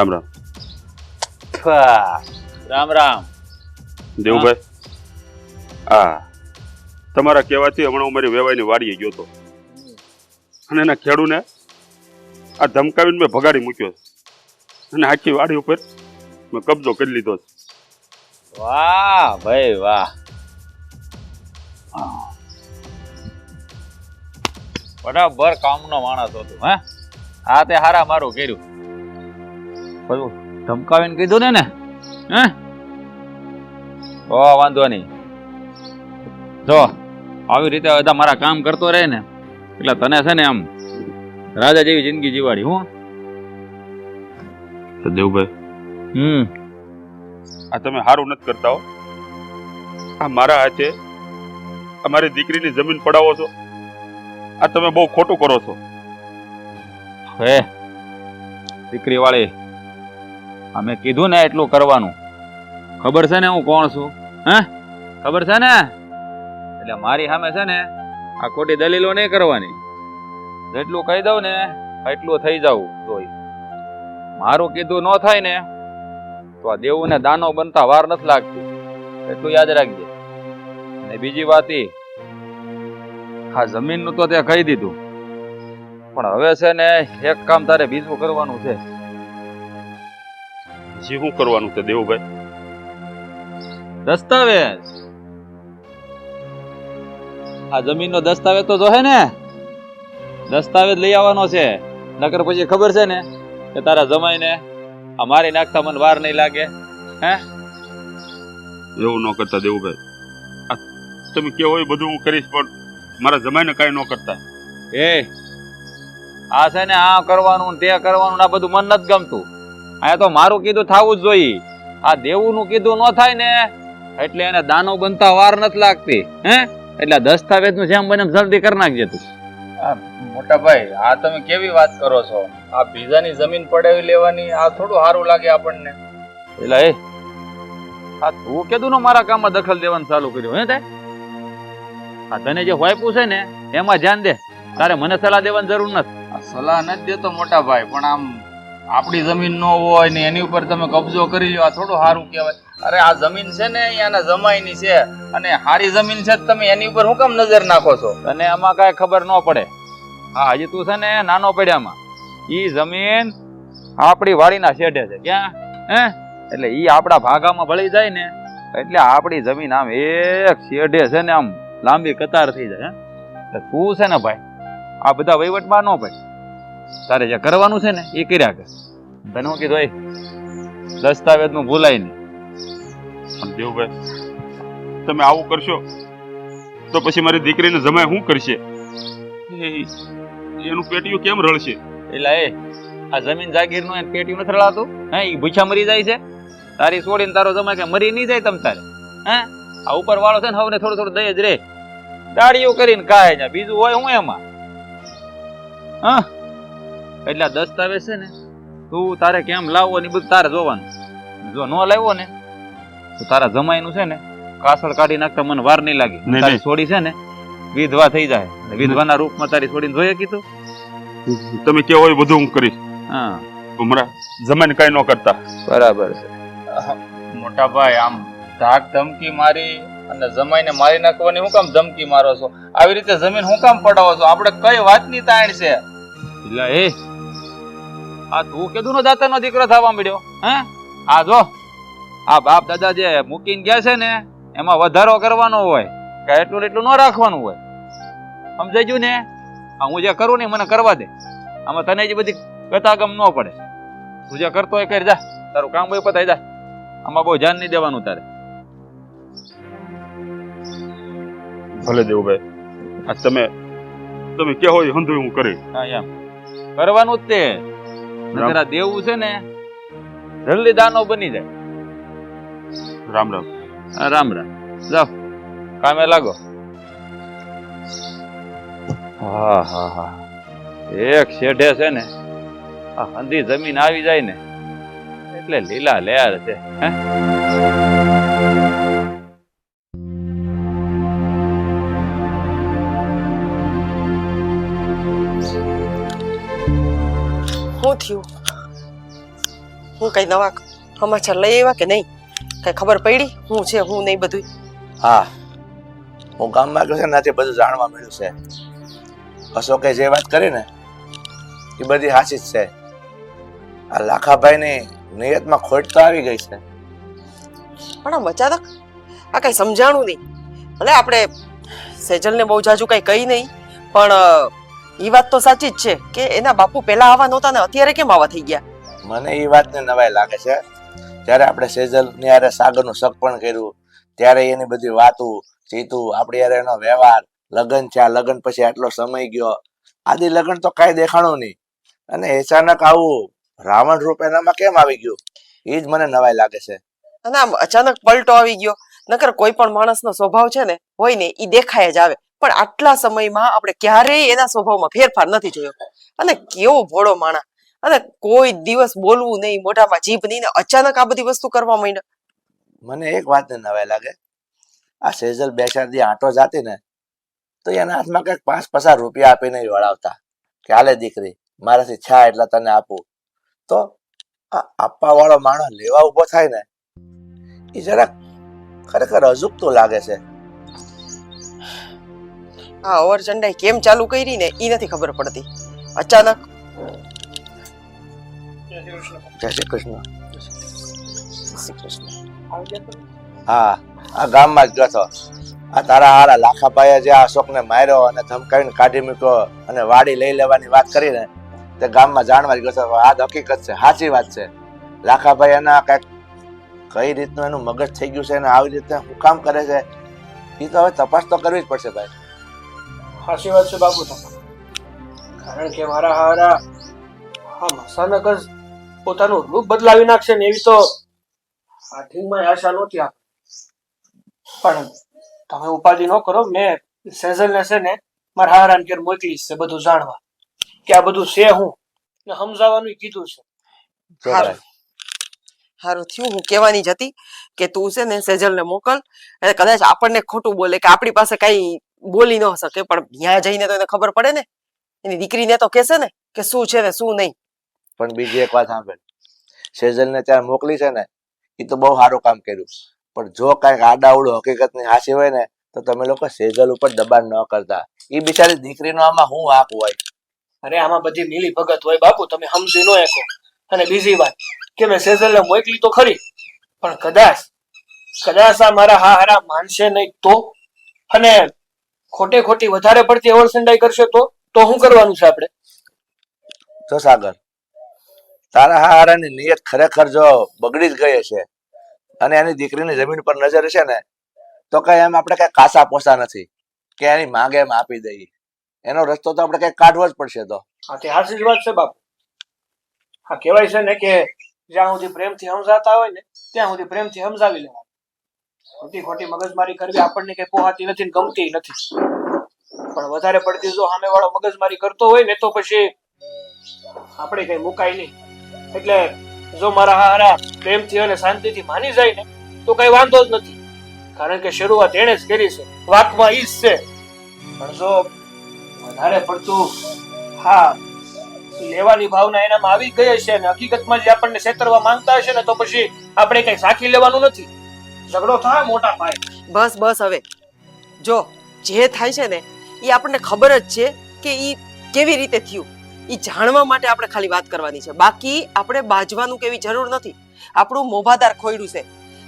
રામ રામ. રામ રામ. દેવુભાઈ હા તમારા કહેવાથી હમણાં હું મારી વેવાઈની વાડીએ ગયો હતો. અને એના ખેડૂને આ ધમકાવીને મેં ભગાડી મૂક્યો અને આખી વાડી ઉપર મેં કબજો કરી લીધો છે. વાહ ભાઈ વાહ. બરાબર કામનો માણસ હતો હે? આ તે હારા મારું કર્યું. બધું ધમકાવીને કીધું ને ને હે? ઓ વાંધો નહીં. જો આવી રીતે બધા મારા કામ કરતો રહે ને એટલે તને છે ને આમ રાજા જેવી જિંદગી જીવાડી હું. તો દેવુભાઈ હમ. આ તમે સારું નથી કરતા હો. આ મારા હાથે અમારી દીકરીની જમીન પડાવો છો. આ તમે બહુ ખોટું કરો છો. હે દીકરી વાળી આ મેં કીધું ને એટલું કરવાનું. ખબર છે ને હું કોણ છું? હે? ખબર છે ને? એટલે મારી સામે છે ને આ ખોટી દલીલો નહીં કરવાની. જેટલું કહી દઉં ને એટલું થઈ જવું તોય. મારું કીધું ન થાય ને તો આ દેવુંને દાનો બનતા વાર નથી લાગતી. એટલું યાદ રાખજે. અને બીજી વાત એ આ જમીનનું તો તે કહી દીધું. પણ હવે છે ને એક કામ તારે બીજું કરવાનું છે. જી શું કરવાનું છે દેવુભાઈ? દસ્તાવેજ. આ જમીનનો દસ્તાવેજ તો જોહે ને દસ્તાવેજ લઈ આવવાનો છે. નકર પછી ખબર છે ને કે તારા જમાઈને આ મારી નાખતા મને વાર નહીં લાગે. હે? એવું ન કરતા દેવુભાઈ. તમે કેવો હોય બધું હું કરીશ પણ મારા જમાઈને કાંઈ ન કરતા. એ આ છે ને આ કરવાનું તે કરવાનું આ બધું મન નથી ગમતું. અહીંયા તો મારું કીધું થવું જ જોઈએ. આ દેવુંનું કીધું ન થાય ને એટલે એને દાનો બનતા વાર નથી લાગતી હે? એટલે દસ્તાવેજનું જેમ બને જલ્દી કરી નાખજે તું. મોટા ભાઈ આ તમે કેવી વાત કરો છો? આ બીજાની જમીન પડાવી લેવાની આ થોડું સારું લાગે આપણને. એટલે એ આ તું કીધું ને મારા કામમાં દખલ દેવાનું ચાલુ કર્યું હે તે? આ તને જે વાયપું છે ને એમાં ધ્યાન દે. તારે મને સલાહ દેવાની જરૂર નથી. સલાહ નથી દેતો મોટા ભાઈ પણ આમ આપણી જમીન ન હોય ને એની ઉપર તમે કબજો કરી લો આ થોડું સારું કહેવાય. અરે આ જમીન છે ને અહીંયાના જમાઈની છે અને હારી જમીન છે તમે એની ઉપર હું કેમ નજર નાખો છો? અને આમાં કાંઈ ખબર ન પડે. હા, હજી તું છે ને નાનો પડ્યામાં. એ જમીન આપણી વાડીના શેઢે છે. ક્યાં? હે? એટલે એ આપણા ભાગામાં ભળી જાય ને, એટલે આપણી જમીન આમ એક શેઢે છે ને આમ લાંબી કતાર થઈ જાય, હે? તું છે ને ભાઈ, આ બધા વહીવટમાં ન ભાઈ તારે જે કરવાનું છે ને એ કર્યા કર. તને હું કીધું એ દસ્તાવેજનું ભૂલાય નહીં. પણ દેવભાઈ તમે આવું કરશો તો પછી મારી દીકરીને જમાય શું કરશે? એનું પેટીયું કેમ રળશે? એટલે એ આ જમીન જાગીરનું એને પેટીયું નથી રળાતું? હે એ ભૂછા મરી જાય છે? તારી છોડીને તારો જમાય કે મરી નહીં જાય તમ તારે? હે આ ઉપર વાળો છે ને હવે થોડું થોડું દહેજ રે. દાડીઓ કરીને કાય છે બીજું હોય હું એમાં? હા? એટલે આ દસ્તાવેજ છે ને તું તારે કેમ લાવવો ને બધું તારે જોવાનું. જો ન લાવ્યો ને તો તારા જમાઈનું છે ને કાસળ કાઢી નાખતા મને વાર નહીં લાગે. તારી છોડી છે ને વિધવા થઈ જાય. વિધવાના રૂપમાં તારી છોડીને જોઈએ કીધું? તમે કેવો હોય બધું હું કરીશ. હા. હમણાં જમાઈને કઈ ન કરતા. બરાબર છે. મોટા ભાઈ આમ ધાક ધમકી મારી અને જમાઈને મારી નાખવાની હું કામ ધમકી મારો છો? આવી રીતે જમીન હું કામ પડાવો છો? આપણે કઈ વાતની તાણ છે? એટલે એ આ તું કીધું નો દાતાનો દીકરો થવા મળ્યો હે? આ જો આ બાપ દાદા જે મૂકીને ગયા છે ને એમાં વધારો કરવાનો હોય કે એટલું એટલું ન રાખવાનું હોય. સમજાઈ ગયું ને? આ હું જે કરું ને મને કરવા દે. આમાં તને જે બધી ગતાગમ ન પડે. તું જે કરતો હોય કરી જા. તારું કામ હોય પતાઈ જા. આમાં બહુ ધ્યાન નહીં દેવાનું તારે. ભલે દેવુભાઈ આ તમે તમે કેવો એ હંધું હું કરી. હા એમ. કરવાનું જ તે. નકર આ દેવું છે ને જલ્દી દાનો બની જાય. રામ રામ. રામ રામ. જાઓ. કામે લાગો. હા હા હા. એક શેઢે છે ને આ હંધી જમીન આવી જાય ને એટલે લીલા લેર છે હે? શું થયું? હું કઈ નવા સમાચાર લઈ આવ્યા કે નહીં? કઈ ખબર પડી? હું છે હું નહીં બધું હા. હું ગામમાં ગયો છે ને બધું જાણવા મળ્યું છે. અશોકે જે વાત કરી ને એ બધી સાચી જ છે. આ લાખાભાઈની નિયતમાં ખોટ તો આવી ગઈ છે. પણ આમ અચાનક આ કઈ સમજાણું નહીં. ભલે આપણે સેજલને બહુ જાજુ કઈ કહી નહીં પણ એ વાત તો સાચી જ છે કે એના બાપુ પહેલા આવા નહોતા ને અત્યારે કેમ આવા થઈ ગયા? મને એ વાતને નવાઈ લાગે છે. જ્યારે આપણે સેજલની યારે સાગરનું શક પણ કર્યું ત્યારે એની બધી વાતો ચીતું આપણી યારે એનો વ્યવહાર લગ્ન છે લગ્ન પછી આટલો સમય ગયો. આદિ લગ્ન તો કાંઈ દેખાણું નહીં. અને અચાનક આવું રાવણ રૂપ એનામાં કેમ આવી ગયું? એ જ મને નવાઈ લાગે છે. અને આમ અચાનક પલટો આવી ગયો. નકર કોઈ પણ માણસનો સ્વભાવ છે ને હોય ને એ દેખાય જ આવે. પણ આટલા સમયમાં આપણે ક્યારેય એના સ્વભાવમાં ફેરફાર નથી જોયો. અને કેવો ભોળો માણા અને કોઈ દિવસ બોલવું નહીં, મોઢામાં જીભ નહીં અચાનક આ બધી વસ્તુ કરવા માંડ્યો. મને એક વાત નવાય લાગે. આ સેજલ બે ચાર દી આંટો જાતી ને, તો એના હાથમાં કંઈક પાંચ પચાસ રૂપિયા આપીને વળાવતા કે, હાલે દીકરી, મારાથી છા એટલા તને આપું. તો આ આપવા વાળો માણસ લેવા ઊભો થાય ને એ જરાક ખરેખર અજુકતું લાગે છે. આ અવરચંડાઈ કેમ ચાલુ કરી ને એ નથી ખબર પડતી. અચાનક. જય શ્રી કૃષ્ણ. હા, આ ગામમાં જ ગયો આ તારા હારા લાખાભાઈએ જે આ અશોકને માર્યો અને ધમકાવીને કાઢી મૂક્યો અને વાડી લઈ લેવાની વાત કરીને તે ગામમાં જાણવા જ ગયો આ હકીકત છે, સાચી વાત છે. લાખાભાઈ એના કંઈક કઈ રીતનું એનું મગજ થઈ ગયું છે અને આવી રીતે હું કામ કરે છે? એ તો હવે તપાસ તો કરવી જ પડશે ભાઈ. વાત છે બાપુ તમારી કારણ કે મારા હારા આમ અચાનક જ પોતાનું રૂપ બદલાવી નાખશે ને એવી તો હાથીમાં આશા નહોતી આપ. પણ તમે ઉપાધિ ન કરો મેં સેઝલને છે ને મારા હારાને ઘેર મોકલીશ છે બધું જાણવા. કે આ બધું છે હું? ને સમજાવવાનું કીધું છે. સારું થયું. હું કહેવાની જ હતી કે તું છે ને સેજલને મોકલ અને કદાચ આપણને ખોટું બોલે કે આપણી પાસે કઈ બોલી ન શકે પણ ત્યાં જઈને તો એને ખબર પડે ને. એની દીકરીને તો કહેશે ને કે શું છે ને શું નહીં. પણ બીજી એક વાત સાંભળ. સેજલને ત્યાં મોકલી છે ને એ તો બહુ સારું કામ કર્યું. પણ જો કાંઈક આડાવડું હકીકતની હાસી હોય ને તો તમે લોકો સેજલ ઉપર દબાણ ન કરતા. એ બિચારી દીકરીનો આમાં શું વાંક હોય? અરે આમાં બધી મીલી ભગત હોય બાપુ તમે સમજી નો એકો. અને બીજી વાત કે મેં સેઝલને મોકલી તો ખરી પણ કદાચ કદાચ આ મારા હા હારા માનશે નહીં તો? અને ખોટે ખોટી વધારે પડતી અવળસંડાઈ કરશે તો તો શું કરવાનું છે આપણે? જો સાગર તારા હારાની નિયત ખરેખર જો બગડી જ ગઈ છે અને એની દીકરીની જમીન પર નજર છે ને તો કઈ એમ આપણે કઈ કાસા પોસા નથી. કે એની માંગે એમ આપી દઈએ. એનો રસ્તો તો આપણે કઈ કાઢવો જ પડશે તો. જ વાત છે બાપુ. હા કહેવાય છે ને કે જ્યાં સુધી પ્રેમથી સમજાતા હોય ને ત્યાં સુધી પ્રેમથી સમજાવી લેવા ખોટી ખોટી મગજમારી કરવી આપણને કઈ પોહાતી નથી ગમતી નથી. પણ વધારે પડતી જો સામે વાળો મગજમારી કરતો હોય ને તો પછી આપણે કઈ મુકાય નહીં. એટલે જો મારા હારા પ્રેમથી અને શાંતિથી માની જાય ને, તો કઈ વાંધો જ નથી. કારણ કે શરૂઆત એણે જ કરી છે. વાતમાં ઈ છે. પણ જો વધારે પડતું હા, લેવાની ભાવના એનામાં આવી ગઈ છે અને હકીકતમાં જે આપણને છેતરવા માંગતા હશે ને, તો પછી આપણે કઈ સાખી લેવાનું નથી. ઝઘડો થાય મોટા પાયે બસ બસ હવે. જો, જે થાય છે ને, એ આપણને ખબર જ છે કે એ કેવી રીતે થયું. એ જાણવા માટે આપણે ખાલી વાત કરવાની છે. બાકી આપણે બાજવાનું કેવી જરૂર નથી. આપણું મોભાદાર ખોયડું છે.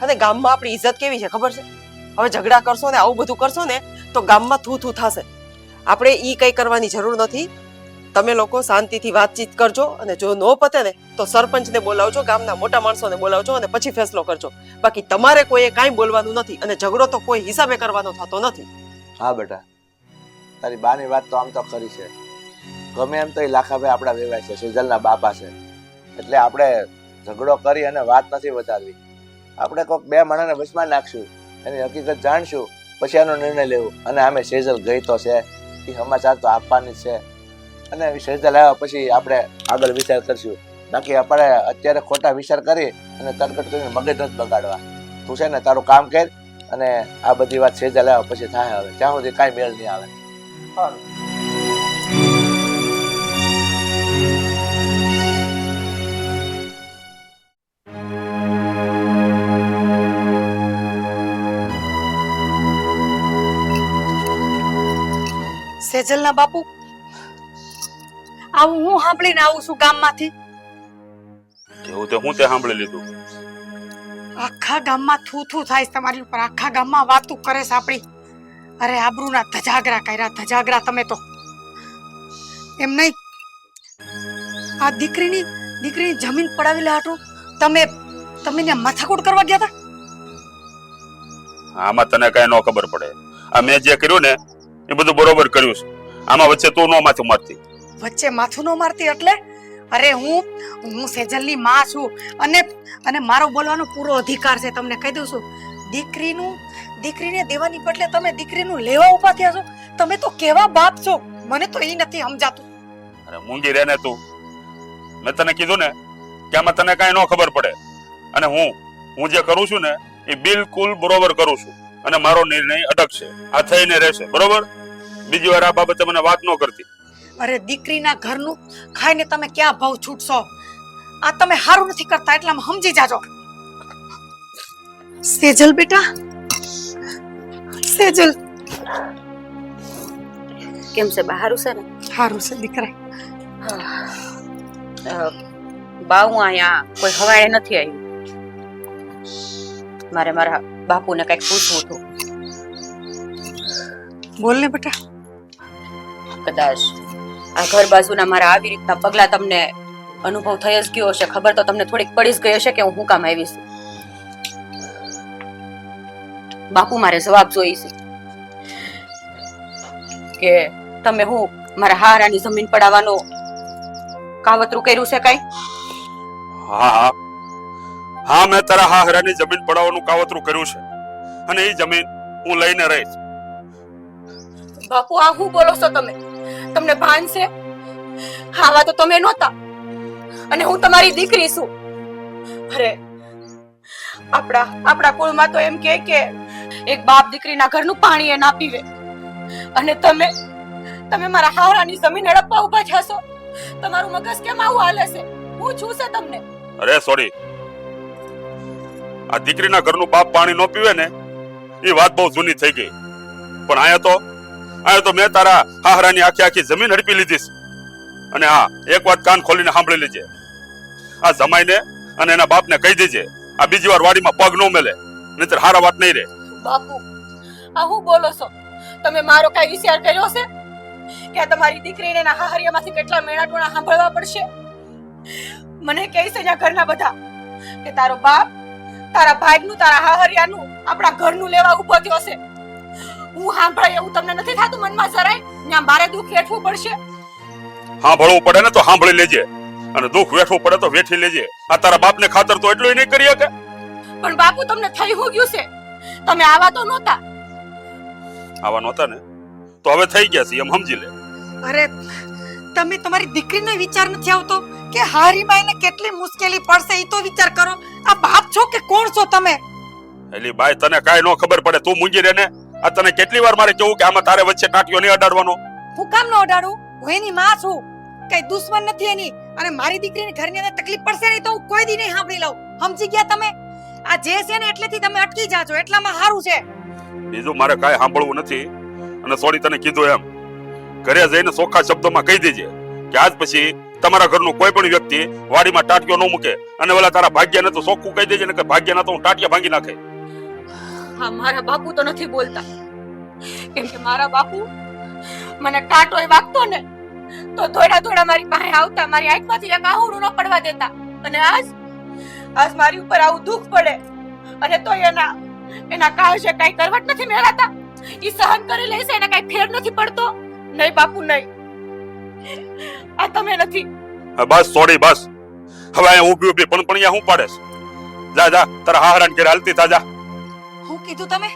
અને ગામમાં આપણી ઇજ્જત કેવી છે, ખબર છે? હવે ઝઘડા કરશો ને, આવું બધું કરશો ને, તો ગામમાં થૂ થૂ થશે. આપણે એ કંઈ કરવાની જરૂર નથી. તમે લોકો શાંતિથી વાતચીત કરજો અને જો ન પતે ને તો સરપંચને બોલાવજો, ગામના મોટા માણસોને બોલાવજો અને પછી ફેસલો કરજો. બાકી તમારે કોઈએ કાંઈ બોલવાનું નથી અને ઝઘડો તો કોઈ હિસાબે કરવાનો થતો નથી. હા બેટા. તારી બાની વાત તો આમ તો ખરી છે. ગમે એમ તો એ લાખાભાઈ આપણા વેવાય છે સિઝલના બાપા છે. એટલે આપણે ઝઘડો કરી અને વાત નથી વધારવી. આપણે કોઈક બે માણસને વચમાં નાખશું, એની હકીકત જાણશું, પછી એનો નિર્ણય લેવો. અને આમે સેજલ ગઈ તો છે, એ સમાચાર તો આપવાની છે. અને સજ્જા લાવ્યા પછી આપણે આગળ વિચાર કરશું. બાકી આપણે અત્યારે ખોટા વિચાર કરી અને તરકટ કરીને મગજ જ બગાડવા. તું છે ને તારું કામ કર અને આ બધી વાત સેજા લાવ્યા પછી થાય હવે. ત્યાં સુધી કાંઈ મેળ નહીં આવે. સેજલના બાપુ આવું હું સાંભળીને આવું છું ગામમાંથી? એવું તે હું તે સાંભળી લીધું. આખા ગામમાં થૂ થૂ થાય છે તમારી ઉપર. આખા ગામમાં વાતું કરે છે આપણી. અરે આબરૂના ધજાગરા કર્યા. ધજાગરા તમે તો. એમ નહીં. આ દીકરીની દીકરીની જમીન પડાવેલા હાટું. તમે તમે ને માથાકૂટ કરવા ગયા હતા આમાં તને કઈ ન ખબર પડે. આ મેં જે કર્યું ને એ બધું બરોબર કર્યું છે. આમાં વચ્ચે તું ન માથું મારતી. વચ્ચે માથું ન મારતી એટલે? અરે હું હું સેજલની માં છું અને અને મારો બોલવાનો પૂરો અધિકાર છે, તમને કહી દઉં છું. દીકરીનું, દીકરીને દેવાની બદલે તમે દીકરીનું લેવા ઊભા થયા છો? તમે તો કેવા બાપ છો? મને તો એ નથી સમજાતું. અરે મૂંગી રહે ને તું. મેં તને કીધું ને કે આમાં તને કઈ ન ખબર પડે. અને હું હું જે કરું છું ને, એ બિલકુલ બરોબર કરું છું. અને મારો નિર્ણય અટક છે આ થઈને રહેશે. બરોબર? બીજી વાર આ બાબતે મને વાત ન કરતી. અરે દીકરીના ઘરનું ખાઈને તમે ક્યાં ભાવ છૂટશો? આ તમે સારું નથી કરતા એટલામાં સમજી જાજો. સેજલ બેટા? સેજલ. કેમ છે બહારું છે ને? હારું છે દીકરા. બા હું અહીંયા કોઈ હવાએ નથી આવી. મારે મારા બાપુને કંઈક પૂછવું હતું. બોલ ને બેટા. કદાચ આ ઘર બાજુના મારા આવી રીતના પગલા તમને અનુભવ થઈ જ ગયો હશે. ખબર તો તમને થોડીક પડી જ ગઈ હશે કે હું હું કામ આવી છું. બાપુ મારે જવાબ જોઈ છે કે તમે હું મારા હારાની જમીન પડાવવાનો કાવતરું કર્યું છે કઈ? હા હા. હા મેં તારા હા હરાની જમીન પડાવવાનું કાવતરું કર્યું છે. અને એ જમીન હું લઈને રહીશ. બાપુ આ હું બોલો છો તમે? તમને ભાન છે? આવા તો તમે નહોતા. અને હું તમારી દીકરી છું. અરે, આપણા આપણા કુળમાં તો એમ કે કે એક બાપ દીકરીના ઘરનું પાણી એ ના પીવે અને તમે તમે મારા હાવરાની જમીન હડપવા ઊભા થશો તમારું મગજ કેમ આવું હાલે છે? હું છું છે તમને. અરે, સોરી. આ દીકરીના ઘરનું બાપ પાણી ન પીવે ને, એ વાત બહુ જૂની થઈ ગઈ. પણ આયા તો આયા તો મેં તારા હાહરાની આખી આખી જમીન હડપી લીધી અને હા, એક વાત કાન ખોલીને સાંભળી લેજે. આ જમાઈને અને એના બાપને કહી દેજે, આ બીજી વાર વાડીમાં પગ ન મેલે, નહીતર હારા વાત નહીં રે બાપુ, આ હું બોલો છો? તમે મારો કઈ વિચાર કર્યો છે કે તમારી દીકરીને એના હાહરિયામાંથી કેટલા મેણા ટોણા સાંભળવા પડશે? મને કહે છે ત્યાં ઘરના બધા કે તારો બાપ, તારા ભાઈનું, તારા હાહરિયાનું આપણા ઘરનું લેવા ઊભો થયો છે. હું સાંભળાય એવું તમને નથી થાતું? મનમાં જરાય? ત્યાં મારે દુઃખ વેઠવું પડશે. સાંભળવું પડે ને તો સાંભળી લેજે. અને દુઃખ વેઠવું પડે તો વેઠી લેજે. આ તારા બાપને ખાતર તો એટલું નહીં કરી શકે. પણ બાપુ તમને થઈ હું ગયું છે? તમે આવા તો નહોતા. આવા નહોતા ને? તો હવે થઈ ગયા છે એમ સમજી લે. અરે તમે તમારી દીકરીનો વિચાર નથી આવતો કે હારીમાં એને કેટલી મુશ્કેલી પડશે એ તો વિચાર કરો. આ બાપ છો કે કોણ છો તમે? એલી બાઈ તને કાઈ નો ખબર પડે તું મૂંજી રહે ને? આ તને કેટલી વાર મારે કેવું કે આમાં તારે વચ્ચે ટાંટિયો નહીં અડાડવાનો? હું કામ ન અડાડું? હું એની માં છું. કઈ દુશ્મન નથી એની. અને મારી દીકરીને ઘરની અંદર તકલીફ પડશે નહીં તો હું કોઈ દી નહીં સાંભળી લઉં. સમજી ગયા તમે? આ જે છે ને એટલેથી તમે અટકી જાજો. એટલામાં સારું છે. બીજું મારે કાંઈ સાંભળવું નથી. અને સોરી તને કીધું એમ. ઘરે જઈને ચોખ્ખા શબ્દોમાં કહી દેજે કે આજ પછી તમારા ઘરનું કોઈ પણ વ્યક્તિ વાડીમાં ટાટિયો ન મૂકે. અને ઓલા તારા ભાગ્યને તો ચોખ્ખું કહી દેજે ને કે ભાગ્યના તો હું ટાટિયા ભાંગી નાખે. હા, મારા બાપુ તો નથી બોલતા. કેમ કે મારા બાપુ મને કાંટોય વાગતો ને, તો થોડા થોડા મારી પાસે આવતા, મારી આંખમાંથી એક આહુડું ન પડવા દેતા. અને આજ આજ મારી ઉપર આવું દુઃખ પડે. અને તો એના એના કાળજે કઈ કરવટ નથી મેળાતા. ઈ સહન કરી લે છે, એને કઈ ફેર નથી પડતો. નહીં, બાપુ, નહીં. આ તમે નથી. બસ સોડી બસ. હવે ઊભી ઊભી પણ પણ હું પાડે છે. જા જા, તારા હાહરાન ઘરે હાલતી તા જા. કીધું તમે?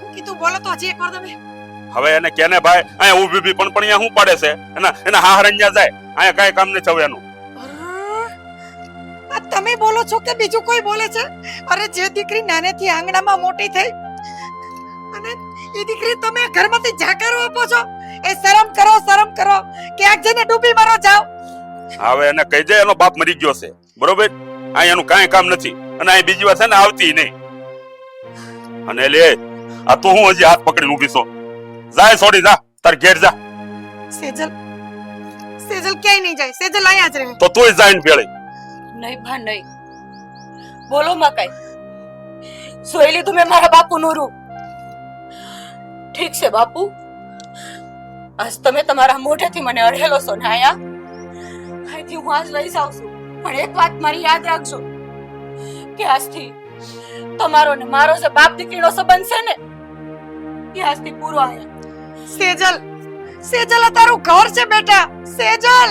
હું કીધું બોલો તો હજી એકવાર તમે. હવે એને કેને ભાઈ અહીંયા ઊભી ઊભી પણ પણ હું પાડે છે? એના એના હા હરણ્યા જાય. અહીંયા કાંઈ કામ નથી હવે એનું. આ તમે બોલો છો કે બીજું કોઈ બોલે છે? અરે જે દીકરી નાનેથી આંગણામાં મોટી થઈ અને એ દીકરી તમે ઘરમાંથી જાકારો આપો છો? એ શરમ કરો શરમ કરો. ક્યાંક જઈને ડૂબી મરો જાઓ હવે એને કહી દે એનો બાપ મરી ગયો છે. બરોબર? અહીંયા એનું કાંઈ કામ નથી. અને અહીં બીજી વાર છે ને આવતી નહીં. અને લે આ તો હું હજી હાથ પકડીને ઊભી છો. જાય છોડી જા તાર ઘેર જા. સેજલ સેજલ ક્યાંય નહીં જાય? સેજલ અહીંયા જ રહે. તો તુંય જાઈને ભેળે. નહીં ભા નહીં. બોલો માં કઈ સોઈ લીધું મેં મારા બાપુનું રૂપ. ઠીક છે બાપુ. આજ તમે તમારા મોઢેથી મને અડેલો છો ને આયા? અહીંથી હું આજ લઈ જાઉં છું. પણ એક વાત મારી યાદ રાખજો કે આજથી તમારો ને મારો જે બાપ દીકરીનો સંબંધ છે ને, એ પૂરો આયા સેજલ સેજલ આ તારું ઘર છે બેટા, સેજલ!